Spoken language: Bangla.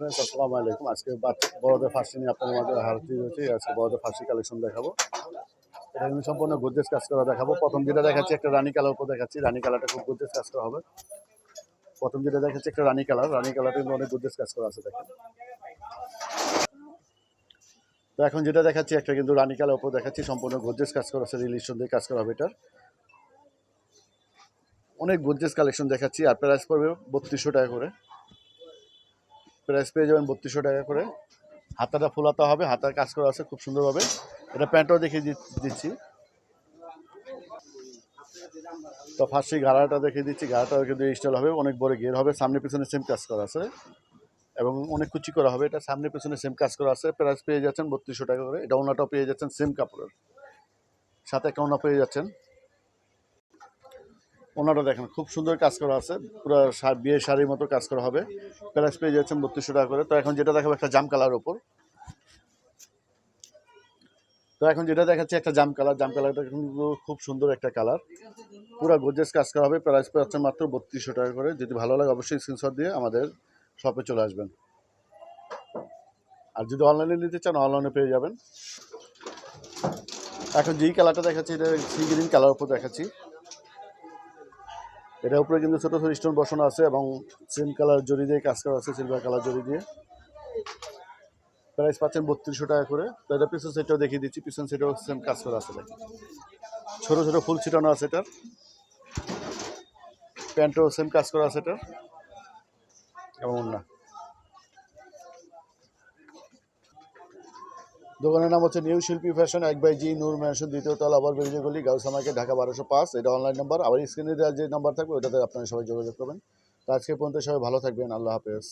আসসালামু আলাইকুম আজকে বড়দের ফার্সি নিয়ে মাঝে আজকে বড়দের ফার্সি কালেকশন দেখাবো। এটা সম্পূর্ণ গোদরেজ কাজ করা দেখাবো। প্রথম যেটা দেখাচ্ছি, একটা রানী কালার উপর দেখাচ্ছি। রানী কালারটা খুব গোদরেজ কাজ করা হবে। প্রথম যেটা দেখাচ্ছি, একটা রানী কালার। রানী কালারটা অনেক গোদরেজ কাজ করা আছে, দেখেন। তো এখন যেটা দেখাচ্ছি, একটা কিন্তু রানী কালার উপর দেখাচ্ছি। সম্পূর্ণ গোদরেজ কাজ করা আছে রিলিশন দিয়ে কাজ করা হবে এটার। অনেক গোদরেজ কালেকশন দেখাচ্ছি। আর প্রাইস পড়বে বত্রিশশো টাকা করে। প্রাইস পেয়ে যাবেন বত্রিশশো টাকা করে। হাতাটা ফুলাতে হবে, হাতার কাজ করা আছে খুব সুন্দরভাবে। এটা প্যান্টও দেখিয়ে দিচ্ছি। তো ফার্স্টে গাড়াটা দেখিয়ে দিচ্ছি, গাড়াটাও কিন্তু স্টাইল হবে, অনেক বড় গের হবে, সামনে পিছনে সেম কাজ করা আছে। এবং অনেক কুচি করা হবে, এটা সামনে পিছনে সেম কাজ করা আছে, প্রাইস পেয়ে যাচ্ছেন বত্রিশশো টাকা করে। এটা ওনাটাও পেয়ে যাচ্ছেন সেম কাপড়ের। সাথে একটা পেয়ে যাচ্ছেন। ওনাটা দেখেন, খুব সুন্দর কাজ করা আছে। পুরো বিয়ে শাড়ির মতো কাজ করা হবে। প্রাইস পেয়ে যাচ্ছেন বত্রিশশো টাকা করে। তো এখন যেটা দেখাবো একটা জাম কালার ওপর। তো এখন যেটা দেখাচ্ছি একটা জাম কালার। জাম কালারটা কিন্তু খুব সুন্দর একটা কালার। পুরো গোজেস কাজ করা হবে। প্রাইস পাচ্ছেন মাত্র বত্রিশশো টাকা করে। যদি ভালো লাগে অবশ্যই স্ক্রিনশট দিয়ে আমাদের শপে চলে আসবেন। আর যদি অনলাইনে নিতে চান অনলাইনে পেয়ে যাবেন। এখন যেই কালারটা দেখাচ্ছি, এটা সি গ্রিন কালার উপর দেখাচ্ছি। এটার উপরে কিন্তু ছোটো ছোটো স্টোন বসানো আছে এবং সেম কালার জড়ি দিয়ে কাজ করা আছে সিলভার কালার জড়ি দিয়ে। প্রাইস পাচ্ছেন বত্রিশশো টাকা করে। তো এটা পিছন সেটটাও দেখিয়ে দিচ্ছি, পিছন সেটাও সেম কাজ করা আছে। ছোটো ছোটো ফুল ছিটানো আছে এটার। প্যান্টও সেম কাজ করা আছে এটার। এবং না দোকানের নাম হচ্ছে নিউ শিল্পী ফ্যাশন, এক বাই জি, নূর ম্যানশন দ্বিতীয় তলা, আবার বেরিয়ে গলি গাউসামাকে ঢাকা বারোশো পাঁচ। এটা অনলাইন নাম্বার আবার স্ক্রিনে যে নাম্বার থাকবে ওটাতে আপনারা সবাই যোগাযোগ করবেন। আজকে পর্যন্ত সবাই ভালো থাকবেন, আল্লাহ হাফেজ।